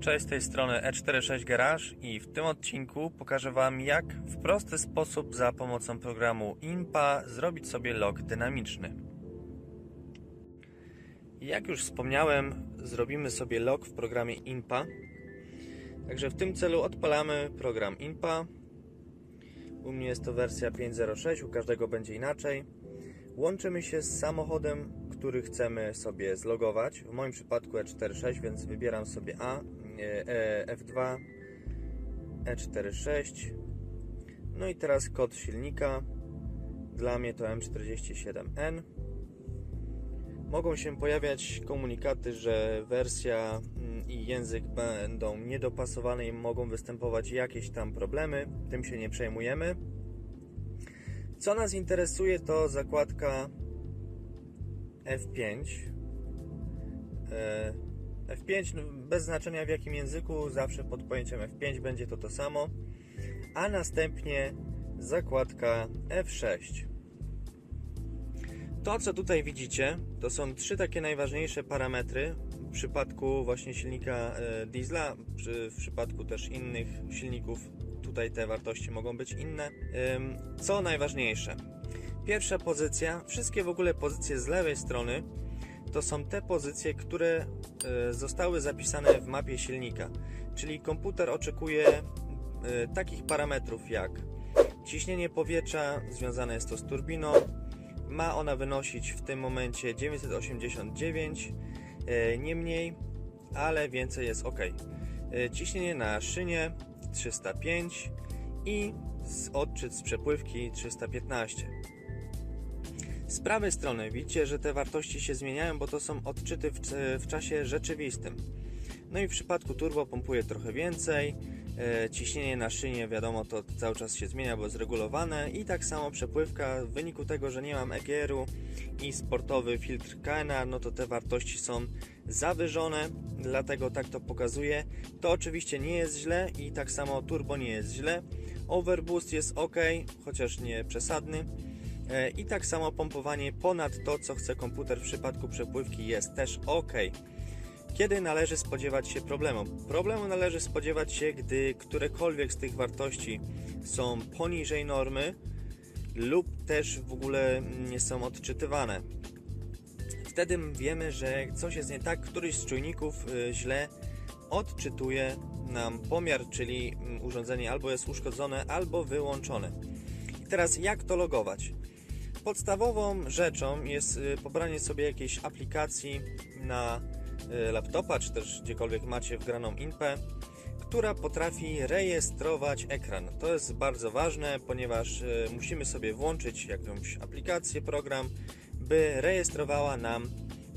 Cześć, z tej strony E46 Garage i w tym odcinku pokażę Wam jak w prosty sposób za pomocą programu IMPA zrobić sobie log dynamiczny. Jak już wspomniałem, zrobimy sobie log w programie IMPA. Także w tym celu odpalamy program IMPA. U mnie jest to wersja 5.06, u każdego będzie inaczej. Łączymy się z samochodem, który chcemy sobie zlogować. W moim przypadku E46, więc wybieram sobie A, F2, E46. No i teraz kod silnika. Dla mnie to M47N. Mogą się pojawiać komunikaty, że wersja mm, i język będą niedopasowane i mogą występować jakieś tam problemy. Tym się nie przejmujemy. Co nas interesuje to zakładka F5. E, F5 no, bez znaczenia w jakim języku, zawsze pod pojęciem F5 będzie to to samo. A następnie zakładka F6. To, co tutaj widzicie, to są trzy takie najważniejsze parametry w przypadku właśnie silnika e, diesla, w przypadku też innych silników tutaj te wartości mogą być inne. Co najważniejsze, pierwsza pozycja, wszystkie w ogóle pozycje z lewej strony to są te pozycje, które zostały zapisane w mapie silnika. Czyli komputer oczekuje e, takich parametrów jak ciśnienie powietrza, związane jest to z turbiną, ma ona wynosić w tym momencie 989, e, nie mniej, ale więcej jest ok. Ciśnienie na szynie 305 i odczyt z przepływki 315. Z prawej strony widzicie, że te wartości się zmieniają, bo to są odczyty w, w czasie rzeczywistym. No i w przypadku turbo pompuje trochę więcej, e, ciśnienie na szynie wiadomo to cały czas się zmienia, bo jest regulowane i tak samo przepływka w wyniku tego, że nie mam EGR-u i sportowy filtr KNR, no to te wartości są zawyżone, dlatego tak to pokazuje. To oczywiście nie jest źle i tak samo turbo nie jest źle. Overboost jest ok, chociaż nie przesadny. E, I tak samo pompowanie ponad to, co chce komputer w przypadku przepływki jest też ok. Kiedy należy spodziewać się problemu? Problemu należy spodziewać się, gdy którekolwiek z tych wartości są poniżej normy lub też w ogóle nie są odczytywane. Wtedy wiemy, że coś jest nie tak, któryś z czujników y, źle odczytuje nam pomiar, czyli mm, urządzenie albo jest uszkodzone, albo wyłączone. I teraz jak to logować? Podstawową rzeczą jest y, pobranie sobie jakiejś aplikacji na y, laptopa, czy też gdziekolwiek macie wgraną INPE, która potrafi rejestrować ekran. To jest bardzo ważne, ponieważ y, musimy sobie włączyć jakąś aplikację, program, by rejestrowała nam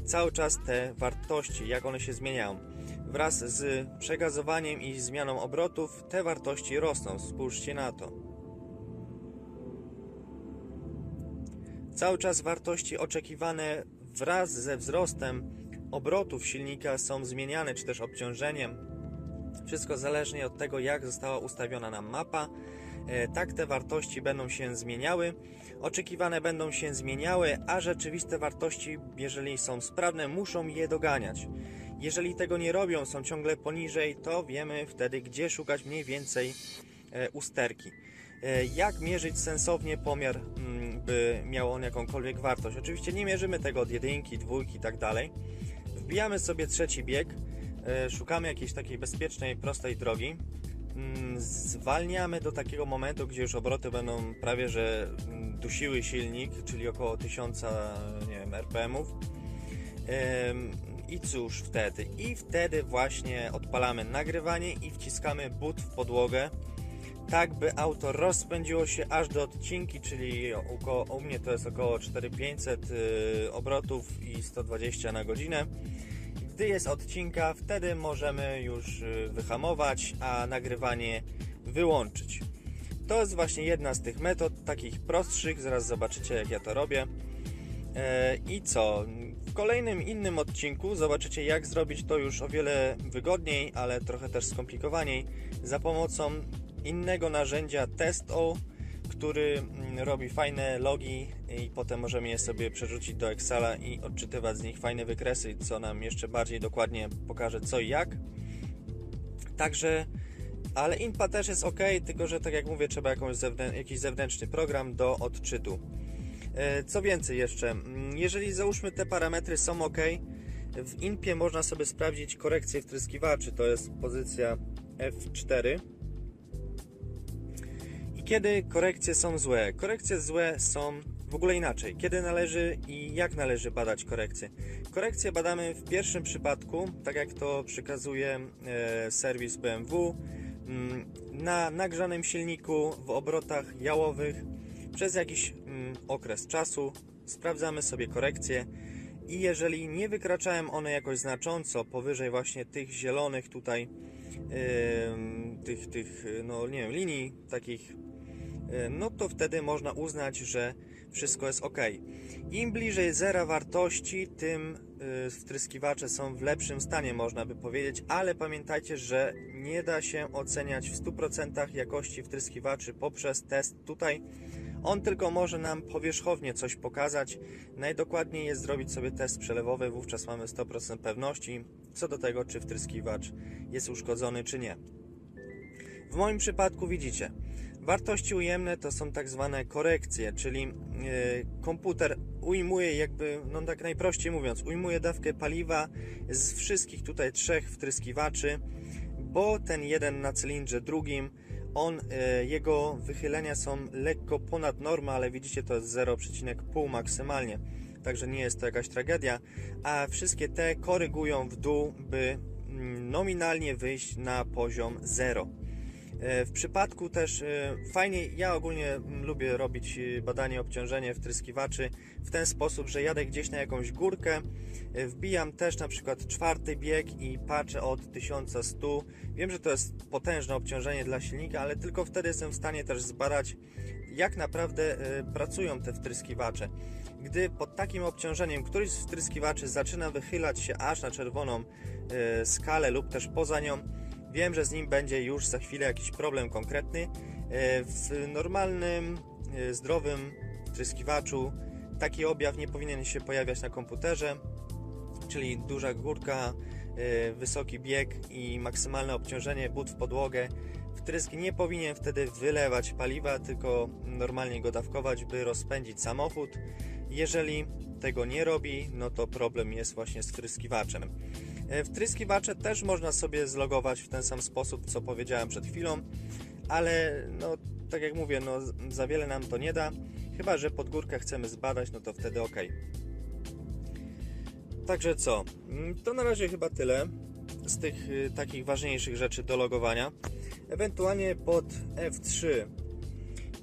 cały czas te wartości, jak one się zmieniają. Wraz z przegazowaniem i zmianą obrotów te wartości rosną. Spójrzcie na to. Cały czas wartości oczekiwane wraz ze wzrostem obrotów silnika są zmieniane, czy też obciążeniem. Wszystko zależnie od tego, jak została ustawiona nam mapa. E, tak te wartości będą się zmieniały. Oczekiwane będą się zmieniały, a rzeczywiste wartości, jeżeli są sprawne, muszą je doganiać. Jeżeli tego nie robią, są ciągle poniżej, to wiemy wtedy, gdzie szukać mniej więcej e, usterki. E, jak mierzyć sensownie pomiar mm, by miał on jakąkolwiek wartość. Oczywiście nie mierzymy tego od jedynki, dwójki i tak dalej. Wbijamy sobie trzeci bieg, e, szukamy jakiejś takiej bezpiecznej, prostej drogi. Mm, zwalniamy do takiego momentu, gdzie już obroty będą prawie że mm, dusiły silnik, czyli około 1000 nie wiem, RPM-ów. I cóż wtedy? I wtedy właśnie odpalamy nagrywanie i wciskamy but w podłogę tak by auto rozpędziło się aż do odcinki, czyli około, u mnie to jest około 4500 y, obrotów i 120 na godzinę. Gdy jest odcinka, wtedy możemy już y, wyhamować, a nagrywanie wyłączyć. To jest właśnie jedna z tych metod, takich prostszych, zaraz zobaczycie jak ja to robię. E, I co? W kolejnym innym odcinku zobaczycie jak zrobić to już o wiele wygodniej, ale trochę też skomplikowaniej za pomocą innego narzędzia TestO, który mm, robi fajne logi i potem możemy je sobie przerzucić do Excela i odczytywać z nich fajne wykresy, co nam jeszcze bardziej dokładnie pokaże co i jak. Także, ale INPA też jest ok, tylko że tak jak mówię, trzeba jakąś zewnę- jakiś zewnętrzny program do odczytu. E, Co więcej jeszcze, mm, jeżeli załóżmy te parametry są ok, w INPie można sobie sprawdzić korekcję wtryskiwaczy, to jest pozycja F4. Kiedy korekcje są złe? Korekcje złe są w ogóle inaczej. Kiedy należy i jak należy badać korekcje? Korekcje badamy w pierwszym przypadku, tak jak to przekazuje e, serwis BMW, mm, na nagrzanym silniku w obrotach jałowych przez jakiś mm, okres czasu. Sprawdzamy sobie korekcje i jeżeli nie wykraczają one jakoś znacząco powyżej właśnie tych zielonych tutaj tych, tych no nie wiem, linii takich no to wtedy można uznać, że wszystko jest ok. Im bliżej zera wartości, tym wtryskiwacze są w lepszym stanie, można by powiedzieć, ale pamiętajcie, że nie da się oceniać w 100% jakości wtryskiwaczy poprzez test tutaj. On tylko może nam powierzchownie coś pokazać. Najdokładniej jest zrobić sobie test przelewowy, wówczas mamy 100% pewności co do tego, czy wtryskiwacz jest uszkodzony, czy nie. W moim przypadku widzicie, wartości ujemne to są tak zwane korekcje, czyli e, komputer ujmuje jakby, no tak najprościej mówiąc, ujmuje dawkę paliwa z wszystkich tutaj trzech wtryskiwaczy, bo ten jeden na cylindrze drugim, on, e, jego wychylenia są lekko ponad normę, ale widzicie to jest 0,5 maksymalnie, także nie jest to jakaś tragedia, a wszystkie te korygują w dół, by mm, nominalnie wyjść na poziom 0. E, W przypadku też e, fajnie, ja ogólnie lubię robić e, badanie obciążenia wtryskiwaczy w ten sposób, że jadę gdzieś na jakąś górkę, wbijam też na przykład czwarty bieg i patrzę od 1100. Wiem, że to jest potężne obciążenie dla silnika, ale tylko wtedy jestem w stanie też zbadać, jak naprawdę pracują te wtryskiwacze. Gdy pod takim obciążeniem któryś z wtryskiwaczy zaczyna wychylać się aż na czerwoną skalę lub też poza nią, Wiem, że z nim będzie już za chwilę jakiś problem konkretny. E, W normalnym, e, zdrowym wtryskiwaczu taki objaw nie powinien się pojawiać na komputerze, czyli duża górka, e, wysoki bieg i maksymalne obciążenie but w podłogę. Wtrysk nie powinien wtedy wylewać paliwa, tylko normalnie go dawkować, by rozpędzić samochód. Jeżeli tego nie robi, no to problem jest właśnie z wtryskiwaczem. E, Wtryskiwacze też można sobie zlogować w ten sam sposób, co powiedziałem przed chwilą, ale no, tak jak mówię, no, za wiele nam to nie da. Chyba, że pod górkę chcemy zbadać, no to wtedy ok. Także co? Mm, To na razie chyba tyle z tych y, takich ważniejszych rzeczy do logowania. Ewentualnie pod F3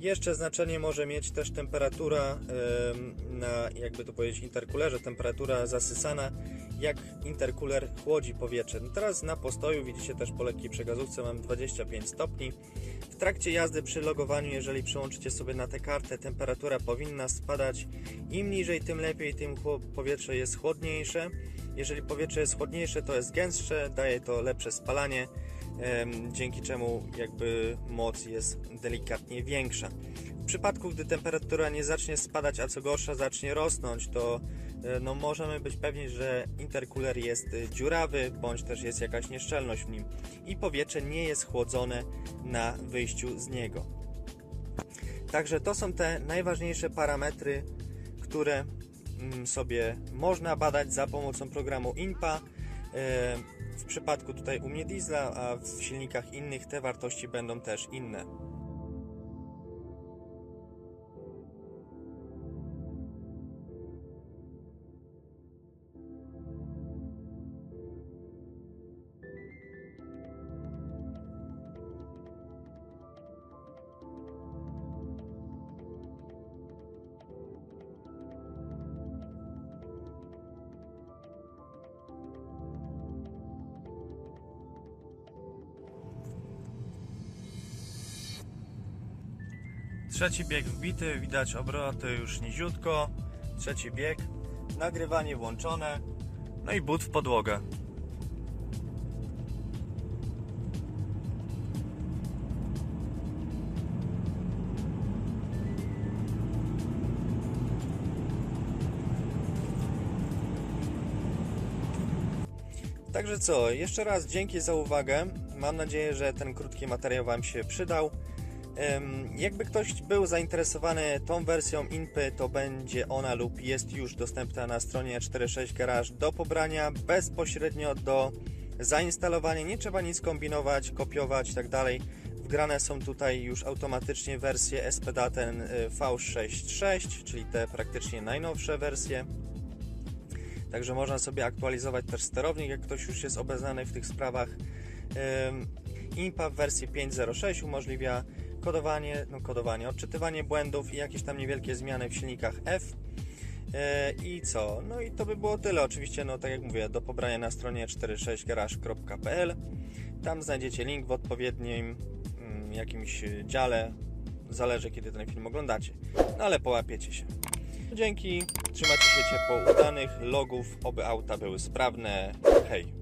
jeszcze znaczenie może mieć też temperatura em, na, jakby to powiedzieć, interkulerze, temperatura zasysana, jak interkuler chłodzi powietrze. No teraz na postoju widzicie też po lekkiej przegazówce mam 25 stopni. W trakcie jazdy przy logowaniu, jeżeli przyłączycie sobie na tę kartę, temperatura powinna spadać. Im niżej, tym lepiej, tym powietrze jest chłodniejsze. Jeżeli powietrze jest chłodniejsze, to jest gęstsze, daje to lepsze spalanie dzięki czemu jakby moc jest delikatnie większa. W przypadku, gdy temperatura nie zacznie spadać, a co gorsza zacznie rosnąć, to e, no, możemy być pewni, że interkuler jest e, dziurawy, bądź też jest jakaś nieszczelność w nim i powietrze nie jest chłodzone na wyjściu z niego. Także to są te najważniejsze parametry, które mm, sobie można badać za pomocą programu INPA. W przypadku tutaj u mnie diesla, a w silnikach innych te wartości będą też inne. Trzeci bieg wbity, widać obroty już niziutko. Trzeci bieg, nagrywanie włączone, no i but w podłogę. Także co, jeszcze raz dzięki za uwagę. Mam nadzieję, że ten krótki materiał Wam się przydał. Jakby ktoś był zainteresowany tą wersją INPy, to będzie ona lub jest już dostępna na stronie 46 Garage do pobrania bezpośrednio do zainstalowania. Nie trzeba nic kombinować, kopiować i tak. Wgrane są tutaj już automatycznie wersje SPDATEN y, V66, czyli te praktycznie najnowsze wersje. Także można sobie aktualizować też sterownik, jak ktoś już jest obeznany w tych sprawach. IMPA w wersji 5.06 umożliwia kodowanie, no kodowanie, odczytywanie błędów i jakieś tam niewielkie zmiany w silnikach F. E, I co? No i to by było tyle. Oczywiście, no tak jak mówię, do pobrania na stronie 46garage.pl. Tam znajdziecie link w odpowiednim mm, jakimś dziale. Zależy, kiedy ten film oglądacie. No ale połapiecie się. Dzięki, trzymajcie się ciepło, udanych logów, oby auta były sprawne. Hej!